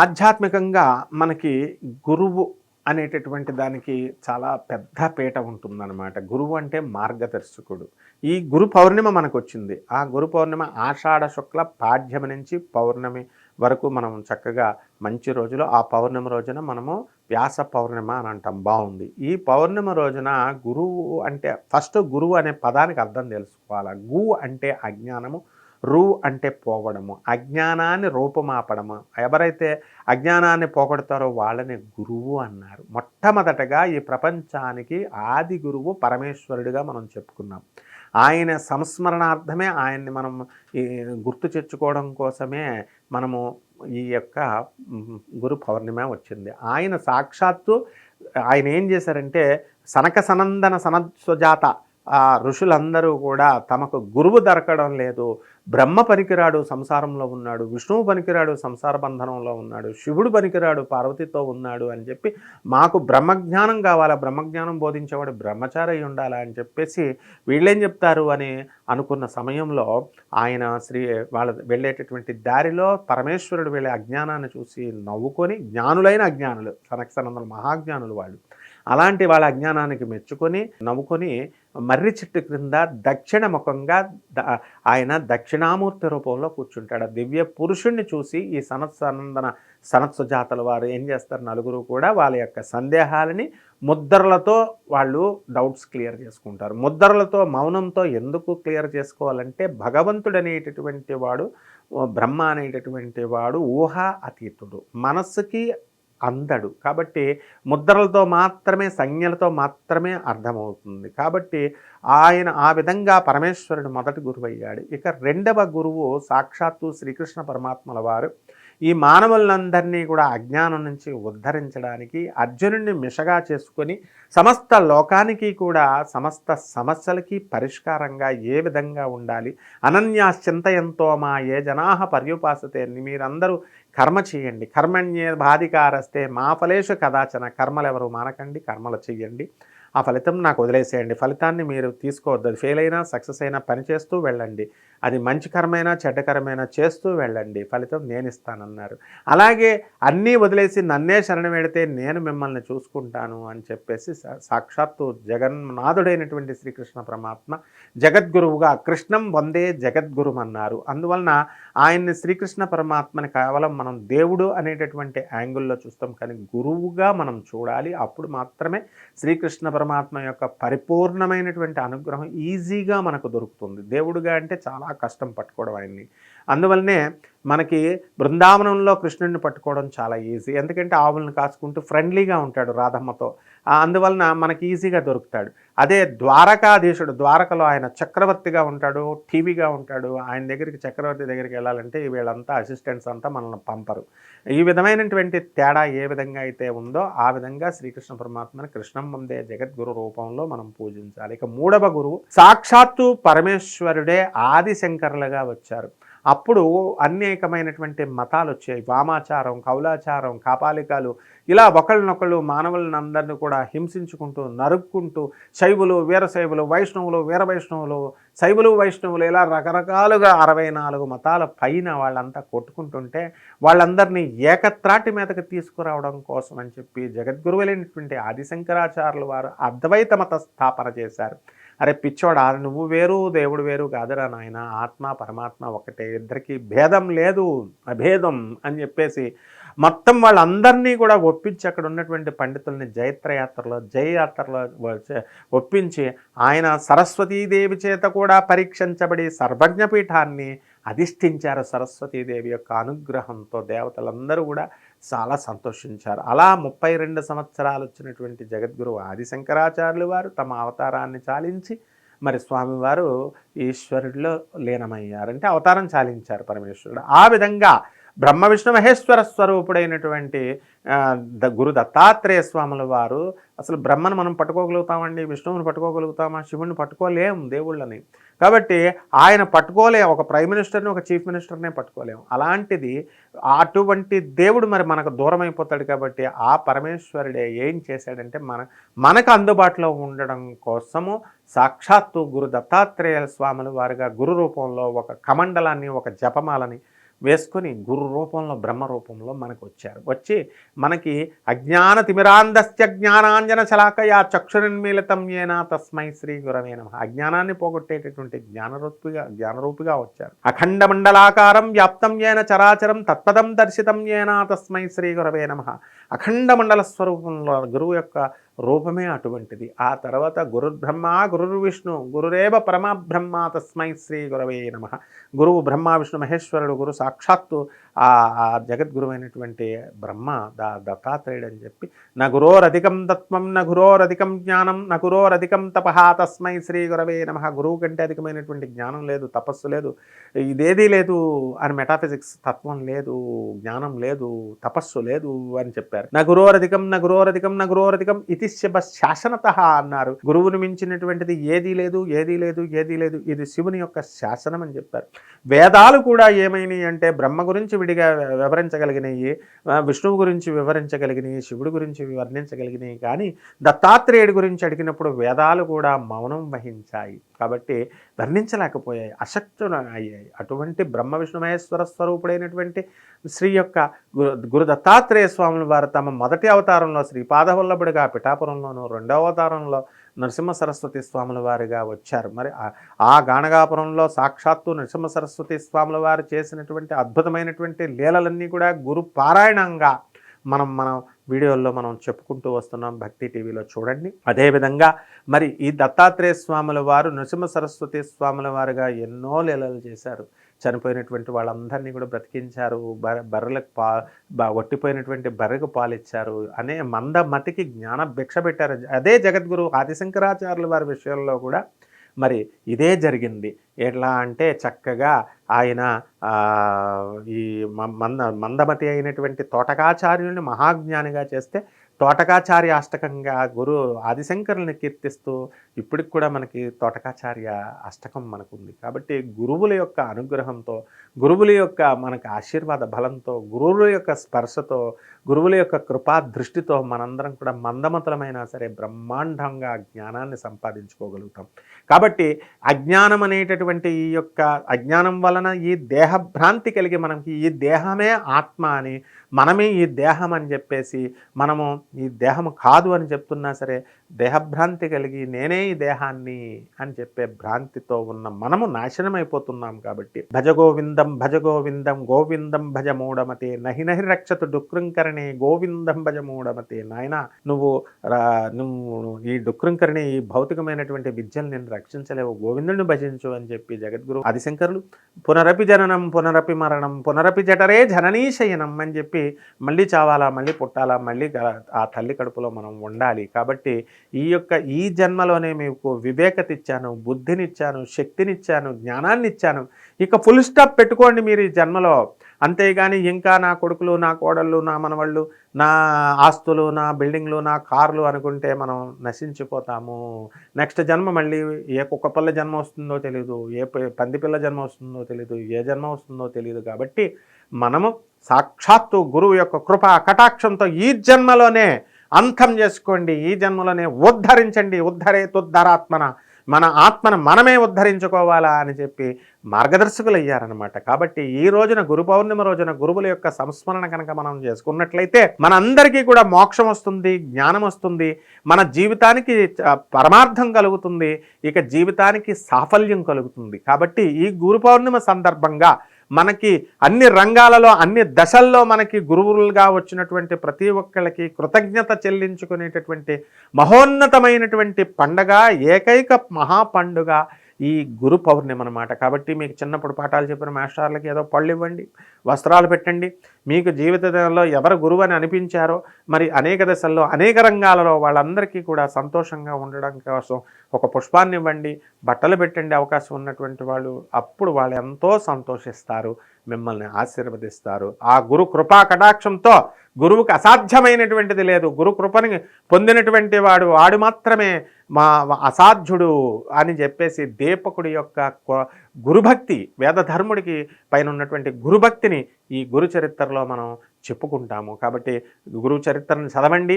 ఆధ్యాత్మికంగా మనకి గురువు అనేటటువంటి దానికి చాలా పెద్ద పీట ఉంటుందన్నమాట. గురువు అంటే మార్గదర్శకుడు. ఈ గురు పౌర్ణిమ మనకు వచ్చింది ఆ గురు పౌర్ణిమ ఆషాఢ శుక్ల పాడ్యమి నుంచి పౌర్ణమి వరకు మనం చక్కగా మంచి రోజులు ఆ పౌర్ణమి రోజున మనము వ్యాస పౌర్ణిమ అని అంటాం. బాగుంది. ఈ పౌర్ణమి రోజున గురువు అంటే ఫస్ట్ గురువు అనే పదానికి అర్థం తెలుసుకోవాలి? గు అంటే అజ్ఞానము రు అంటే పోవడము అజ్ఞానాన్ని రూపమాపడము. ఎవరైతే అజ్ఞానాన్ని పోగొడతారో వాళ్ళని గురువు అన్నారు. మొట్టమొదటగా ఈ ప్రపంచానికి ఆది గురువు పరమేశ్వరుడిగా మనం చెప్పుకున్నాం. ఆయన సంస్మరణార్థమే ఆయన్ని మనం ఈ గుర్తు తెచ్చుకోవడం కోసమే మనము ఈ యొక్క గురు పౌర్ణిమ వచ్చింది. ఆయన సాక్షాత్తు ఆయన ఏం చేశారంటే సనక సనందన సనత్సుజాత ఆ ఋషులందరూ కూడా తమకు గురువు దొరకడం లేదు. బ్రహ్మ పనికిరాడు సంసారంలో ఉన్నాడు విష్ణువు పనికిరాడు సంసార బంధనంలో ఉన్నాడు శివుడు పనికిరాడు పార్వతితో ఉన్నాడు అని చెప్పి మాకు బ్రహ్మజ్ఞానం కావాలా? బ్రహ్మజ్ఞానం బోధించేవాడు బ్రహ్మచారి ఉండాలా అని చెప్పేసి వీళ్ళేం చెప్తారు అని అనుకున్న సమయంలో ఆయన శ్రీ వాళ్ళ వెళ్ళేటటువంటి దారిలో పరమేశ్వరుడు వెళ్ళే అజ్ఞానాన్ని చూసి నవ్వుకొని జ్ఞానులైన అజ్ఞానులు సనక్సనందలు మహాజ్ఞానులు వాళ్ళు. అలాంటి వాళ్ళ అజ్ఞానానికి మెచ్చుకొని నవ్వుకొని మర్రి చెట్టు క్రింద దక్షిణ ముఖంగా ద- ఆయన దక్షిణామూర్తి రూపంలో కూర్చుంటాడు. దివ్య పురుషుణ్ణి చూసి ఈ సనత్సనందన సనత్సుజాతల వారు ఏం చేస్తారు? నలుగురు కూడా వాళ్ళ యొక్క సందేహాలని ముద్రలతో వాళ్ళు డౌట్స్ క్లియర్ చేసుకుంటారు. ముద్రలతో మౌనంతో ఎందుకు క్లియర్ చేసుకోవాలంటే భగవంతుడు అనేటటువంటి వాడు బ్రహ్మ అనేటటువంటి వాడు ఊహా అతీతుడు. మనస్సుకి అందడు. కాబట్టి ముద్రలతో మాత్రమే సంజ్ఞలతో మాత్రమే అర్థమవుతుంది. కాబట్టి ఆయన ఆ విధంగా పరమేశ్వరుడు మొదటి గురువు అయ్యాడు ఇక రెండవ గురువు సాక్షాత్తు శ్రీకృష్ణ పరమాత్మల వారు. ఈ మానవులందరినీ కూడా అజ్ఞానం నుంచి ఉద్ధరించడానికి అర్జునుడిని మిషగా చేసుకొని సమస్త లోకానికి కూడా సమస్త సమస్యలకి పరిష్కారంగా ఏ విధంగా ఉండాలి? అనన్యాశ్చింతయంతో మా ఏ జనాహ పర్యుపాసతే మీరందరూ కర్మ చేయండి. కర్మణ్యే బాధికారస్తే మా ఫలేషు కదాచన. కర్మలు ఎవరు మానకండి కర్మలు చెయ్యండి. ఆ ఫలితం నాకు వదిలేసేయండి. ఫలితాన్ని మీరు తీసుకోవద్దు. అది ఫెయిల్ అయినా సక్సెస్ అయినా పని చేస్తూ వెళ్ళండి. అది మంచికరమైన చెడ్డకరమైన చేస్తూ వెళ్ళండి. ఫలితం నేను ఇస్తానన్నారు అలాగే అన్నీ వదిలేసి నన్నే శరణ పెడితే నేను మిమ్మల్ని చూసుకుంటాను అని చెప్పేసి సాక్షాత్తు జగన్నాథుడైనటువంటి శ్రీకృష్ణ పరమాత్మ జగద్గురువుగా కృష్ణం వందే జగద్గురుం అన్నారు అందువలన ఆయన్ని శ్రీకృష్ణ పరమాత్మని కేవలం మనం దేవుడు అనేటటువంటి యాంగిల్లో చూస్తాం. కానీ గురువుగా మనం చూడాలి. అప్పుడు మాత్రమే శ్రీకృష్ణ పరమాత్మ యొక్క పరిపూర్ణమైనటువంటి అనుగ్రహం ఈజీగా మనకు దొరుకుతుంది. దేవుడుగా అంటే చాలా కష్టం పట్టుకోవడం ఆయన్ని. అందువల్లనే మనకి బృందావనంలో కృష్ణుడిని పట్టుకోవడం చాలా ఈజీ. ఎందుకంటే ఆవులను కాచుకుంటూ ఫ్రెండ్లీగా ఉంటాడు రాధమ్మతో. అందువలన మనకి ఈజీగా దొరుకుతాడు. అదే ద్వారకాధీశుడు ద్వారకలో ఆయన చక్రవర్తిగా ఉంటాడు టీవీగా ఉంటాడు. ఆయన దగ్గరికి చక్రవర్తి దగ్గరికి వెళ్ళాలంటే వీళ్ళంతా అసిస్టెంట్స్ అంతా మనల్ని పంపరు. ఈ విధమైనటువంటి తేడా ఏ విధంగా అయితే ఉందో ఆ విధంగా శ్రీకృష్ణ పరమాత్మని కృష్ణం వందే జగద్గురు రూపంలో మనం పూజించాలి. ఇక మూడవ గురువు సాక్షాత్తు పరమేశ్వరుడే ఆదిశంకరులుగా వచ్చారు. అప్పుడు అనేకమైనటువంటి మతాలు వచ్చాయి వామాచారం కౌలాచారం కాపాలికాలు. ఇలా ఒకళ్ళనొకళ్ళు మానవులను అందరినీ కూడా హింసించుకుంటూ నరుక్కుంటూ శైవులు వీరశైవులు వైష్ణవులు వీర వైష్ణవులు శైవులు వైష్ణవులు ఇలా రకరకాలుగా అరవై నాలుగు మతాల పైన వాళ్ళంతా కొట్టుకుంటుంటే వాళ్ళందరినీ ఏకత్రాటి మీదకి తీసుకురావడం కోసం అని చెప్పి జగద్గురువులైనటువంటి ఆదిశంకరాచార్యులు వారు అద్వైత మత స్థాపన చేశారు. అరే పిచ్చోడా నువ్వు వేరు దేవుడు వేరు కాదురా నాయన. ఆత్మ పరమాత్మ ఒకటే. ఇద్దరికి భేదం లేదు అభేదం అని చెప్పేసి మొత్తం వాళ్ళందరినీ కూడా ఒప్పించి అక్కడ ఉన్నటువంటి పండితుల్ని జైత్రయాత్రలో జయయాత్రలో ఒప్పించి ఆయన సరస్వతీదేవి చేత కూడా పరీక్షించబడి సర్వజ్ఞపీఠాన్ని అధిష్ఠించారు సరస్వతీదేవి యొక్క అనుగ్రహంతో దేవతలందరూ కూడా చాలా సంతోషించారు. అలా ముప్పై రెండు సంవత్సరాలు వచ్చినటువంటి జగద్గురు ఆదిశంకరాచార్యులు వారు తమ అవతారాన్ని చాలించి మరి స్వామివారు ఈశ్వరుడిలో లీనమయ్యారంటే అవతారం చాలించారు పరమేశ్వరుడు. ఆ విధంగా బ్రహ్మ విష్ణు మహేశ్వర స్వరూపుడైనటువంటి ద గురు దత్తాత్రేయ స్వాముల వారు అసలు బ్రహ్మను మనం పట్టుకోగలుగుతామండి విష్ణువుని పట్టుకోగలుగుతామా శివుని పట్టుకోలేం దేవుళ్ళని. కాబట్టి ఆయన పట్టుకోలే ఒక ప్రైమ్ మినిస్టర్ని ఒక చీఫ్ మినిస్టర్నే పట్టుకోలేము అలాంటిది అటువంటి దేవుడు మరి మనకు దూరం అయిపోతాడు కాబట్టి ఆ పరమేశ్వరుడే ఏం చేశాడంటే మన మనకు అందుబాటులో ఉండడం కోసము సాక్షాత్తు గురు దత్తాత్రేయ స్వాముల వారిగా గురు రూపంలో ఒక కమండలాన్ని ఒక జపమాలని వేసుకొని గురు రూపంలో బ్రహ్మ రూపంలో మనకు వచ్చారు వచ్చి మనకి అజ్ఞాన తిమిరాంధస్య జ్ఞానాంజన శలాకయా చక్షురన్మీలితం ఏనా తస్మై శ్రీ గురవే నమ. అజ్ఞానాన్ని పోగొట్టేటటువంటి జ్ఞానరూపిగా జ్ఞానరూపిగా వచ్చారు. అఖండ మండలాకారం వ్యాప్తం ఏన చరాచరం తత్పదం దర్శితం ఏనా తస్మై శ్రీ గురవే నమ. అఖండ మండల స్వరూపంలో గురువు యొక్క రూపమే అటువంటిది. ఆ తర్వాత గురుర్బ్రహ్మ గురుర్విష్ణు గురురేవ పరమబ్రహ్మ తస్మై శ్రీ గురవే నమ. గురువు బ్రహ్మ విష్ణు మహేశ్వరుడు గురు సాక్షాత్తు ఆ ఆ జగద్గురువైనటువంటి బ్రహ్మ దా దత్తాత్రేయుడు అని చెప్పి నగురోరధికం గురోరధికం తత్వం నగురోరధికం జ్ఞానం నగురోరధికం గురోరధికం తపహ తస్మై శ్రీ గురవే నమ. గురువు కంటే అధికమైనటువంటి జ్ఞానం లేదు తపస్సు లేదు ఇదేదీ లేదు అని మెటాఫిజిక్స్ తత్వం లేదు జ్ఞానం లేదు తపస్సు లేదు అని చెప్పారు. నగురోరధికం గురోరధికం నగురోరధికం గురోరధికం ఇది శివ శాసనత అన్నారు. గురువుని మించినటువంటిది ఏదీ లేదు ఏదీ లేదు ఏదీ లేదు ఇది శివుని యొక్క శాసనం అని చెప్పారు. వేదాలు కూడా ఏమైనాయి అంటే బ్రహ్మ గురించి విడివిడిగా వివరించగలిగినవి విష్ణువు గురించి వివరించగలిగినవి శివుడి గురించి వర్ణించగలిగినవి. కానీ దత్తాత్రేయుడి గురించి అడిగినప్పుడు వేదాలు కూడా మౌనం వహించాయి. కాబట్టి వర్ణించలేకపోయాయి అశక్తులు అయ్యాయి. అటువంటి బ్రహ్మ విష్ణు మహేశ్వర స్వరూపుడైనటువంటి శ్రీ యొక్క గురు గురు దత్తాత్రేయ స్వాముల వారు తమ మొదటి అవతారంలో శ్రీ పాదవల్లభుడిగా పిఠాపురంలోను రెండవ అవతారంలో నరసింహ సరస్వతి స్వాముల వారిగా వచ్చారు. మరి ఆ- ఆ గాణగాపురంలో సాక్షాత్తు నరసింహ సరస్వతి స్వాముల వారు చేసినటువంటి అద్భుతమైనటువంటి లీలలన్నీ కూడా గురు పారాయణంగా మనం మనం వీడియోల్లో మనం చెప్పుకుంటూ వస్తున్నాం భక్తి టీవీలో చూడండి. అదేవిధంగా మరి ఈ దత్తాత్రేయ స్వాముల వారు నృసింహ సరస్వతి స్వాముల వారుగా ఎన్నో లీలలు చేశారు. చనిపోయినటువంటి వాళ్ళందరినీ కూడా బ్రతికించారు బర్ర బర్రెలకు పా ఒట్టిపోయినటువంటి బర్రెకు పాలిచ్చారు అనే మంద మతికి జ్ఞాన భిక్ష పెట్టారు. అదే జగద్గురు ఆదిశంకరాచార్యుల వారి విషయంలో కూడా మరి ఇదే జరిగింది. ఎట్లా అంటే చక్కగా ఆయన ఈ మ- మంద మందమతి అయినటువంటి తోటకాచార్యుల్ని మహాజ్ఞానిగా చేస్తే తోటకాచార్య అష్టకంగా గురు ఆదిశంకరుల్ని కీర్తిస్తూ ఇప్పటికి కూడా మనకి తోటకాచార్య అష్టకం మనకు ఉంది కాబట్టి గురువుల యొక్క అనుగ్రహంతో గురువుల యొక్క మనకు ఆశీర్వాద బలంతో గురువుల యొక్క స్పర్శతో గురువుల యొక్క కృపా దృష్టితో మనందరం కూడా మందమతులమైనా సరే బ్రహ్మాండంగా జ్ఞానాన్ని సంపాదించుకోగలుగుతాం. కాబట్టి అజ్ఞానం అనేటటువంటి ఈ యొక్క అజ్ఞానం వల్ల వలన ఈ దేహభ్రాంతి కలిగి మనకి ఈ దేహమే ఆత్మ అని మనమే ఈ దేహం అని చెప్పేసి మనము ఈ దేహము కాదు అని చెప్తున్నా సరే దేహభ్రాంతి కలిగి నేనే ఈ దేహాన్ని అని చెప్పే భ్రాంతితో ఉన్న మనము నాశనం అయిపోతున్నాం కాబట్టి భజ గోవిందం భజ గోవిందం గోవిందం భజ మూఢమతే నహి నహి రక్షతు డుక్రంకరణి గోవిందం భజ మూఢమతే నాయన నువ్వు రా- నువ్వు ఈ డుక్రంకరణి ఈ భౌతికమైనటువంటి విద్యను నేను రక్షించలేవు గోవిందుని భజించు అని చెప్పి జగద్గురు ఆదిశంకరులు పునరపి జననం పునరపి మరణం పునరపి జఠరే జననీశయనం అని చెప్పి మళ్ళీ చావాలా మళ్ళీ పుట్టాలా మళ్ళీ ఆ తల్లి కడుపులో మనం ఉండాలి. కాబట్టి ఈ యొక్క ఈ జన్మలోనే మీకు వివేకత ఇచ్చాను బుద్ధినిచ్చాను శక్తినిచ్చాను జ్ఞానాన్ని ఇచ్చాను ఇక ఫుల్ స్టాప్ పెట్టుకోండి మీరు ఈ జన్మలో. అంతేగాని ఇంకా నా కొడుకులు నా కోడళ్ళు నా మనవళ్ళు నా ఆస్తులు నా బిల్డింగ్లు నా కార్లు అనుకుంటే మనం నశించిపోతాము. నెక్స్ట్ జన్మ మళ్ళీ ఏ కుక్క పిల్ల జన్మ వస్తుందో తెలియదు ఏ పంది పిల్ల జన్మ వస్తుందో తెలియదు ఏ జన్మ వస్తుందో తెలియదు కాబట్టి మనము సాక్షాత్తు గురువు యొక్క కృప కటాక్షంతో ఈ జన్మలోనే అంతం చేసుకోండి ఈ జన్మలోనే ఉద్ధరించండి. ఉద్ధరే తుద్ధరాత్మన. మన ఆత్మను మనమే ఉద్ధరించుకోవాలా అని చెప్పి మార్గదర్శకులు అయ్యారనమాట కాబట్టి ఈ రోజున గురు పౌర్ణిమ రోజున గురువుల యొక్క సంస్మరణ కనుక మనం చేసుకున్నట్లయితే మనందరికీ కూడా మోక్షం వస్తుంది జ్ఞానం వస్తుంది. మన జీవితానికి పరమార్థం కలుగుతుంది. ఇక జీవితానికి సాఫల్యం కలుగుతుంది. కాబట్టి ఈ గురు పౌర్ణిమ సందర్భంగా మనకి అన్ని రంగాలలో అన్ని దశల్లో మనకి గురువులుగా వచ్చినటువంటి ప్రతి ఒక్కళ్ళకి కృతజ్ఞత చెల్లించుకునేటటువంటి మహోన్నతమైనటువంటి పండగ ఏకైక మహా పండుగ ఈ గురు పౌర్ణిమ అనమాట కాబట్టి మీకు చిన్నప్పుడు పాఠాలు చెప్పిన మాస్టర్లకి ఏదో పళ్ళు ఇవ్వండి వస్త్రాలు పెట్టండి. మీకు జీవితంలో ఎవరు గురువు అని అనిపించారో మరి అనేక దశల్లో అనేక రంగాలలో వాళ్ళందరికీ కూడా సంతోషంగా ఉండడం కోసం ఒక పుష్పాన్ని ఇవ్వండి బట్టలు పెట్టండి అవకాశం ఉన్నటువంటి వాళ్ళు అప్పుడు వాళ్ళు ఎంతో సంతోషిస్తారు. మిమ్మల్ని ఆశీర్వదిస్తారు. ఆ గురు కృపా కటాక్షంతో గురువుకి అసాధ్యమైనటువంటిది లేదు. గురు కృపని పొందినటువంటి వాడు వాడు మాత్రమే మా అసాధ్యుడు అని చెప్పేసి దీపకుడి యొక్క గురుభక్తి వేదధర్ముడికి పైన ఉన్నటువంటి గురుభక్తిని ఈ గురు చరిత్రలో మనం చెప్పుకుంటాము. కాబట్టి గురు చరిత్రను చదవండి.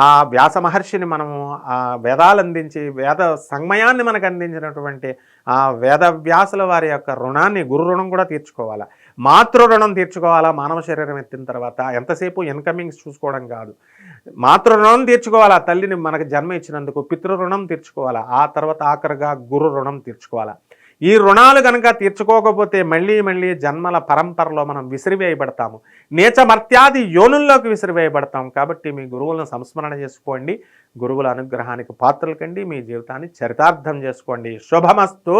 ఆ వ్యాస మహర్షిని మనము ఆ వేదాలు అందించి వేద సంగమయాన్ని మనకు అందించినటువంటి ఆ వేదవ్యాసుల వారి యొక్క రుణాన్ని గురు రుణం కూడా తీర్చుకోవాలా? మాతృ రుణం తీర్చుకోవాలా మానవ శరీరం ఎత్తిన తర్వాత? ఎంతసేపు ఇన్కమింగ్స్ చూసుకోవడం కాదు. మాతృ రుణం తీర్చుకోవాలా? తల్లిని మనకు జన్మ ఇచ్చినందుకు పితృ రుణం తీర్చుకోవాలా? ఆ తర్వాత ఆఖరిగా గురు రుణం తీర్చుకోవాలా? ఈ రుణాలు కనుక తీర్చుకోకపోతే మళ్ళీ మళ్ళీ జన్మల పరంపరలో మనం విసిరివేయబడతాము. నీచమర్త్యాది యోనుల్లోకి విసిరివేయబడతాం కాబట్టి మీ గురువులను సంస్మరణ చేసుకోండి. గురువుల అనుగ్రహానికి పాత్రలు కండి. మీ జీవితాన్ని చరితార్థం చేసుకోండి. శుభమస్తు.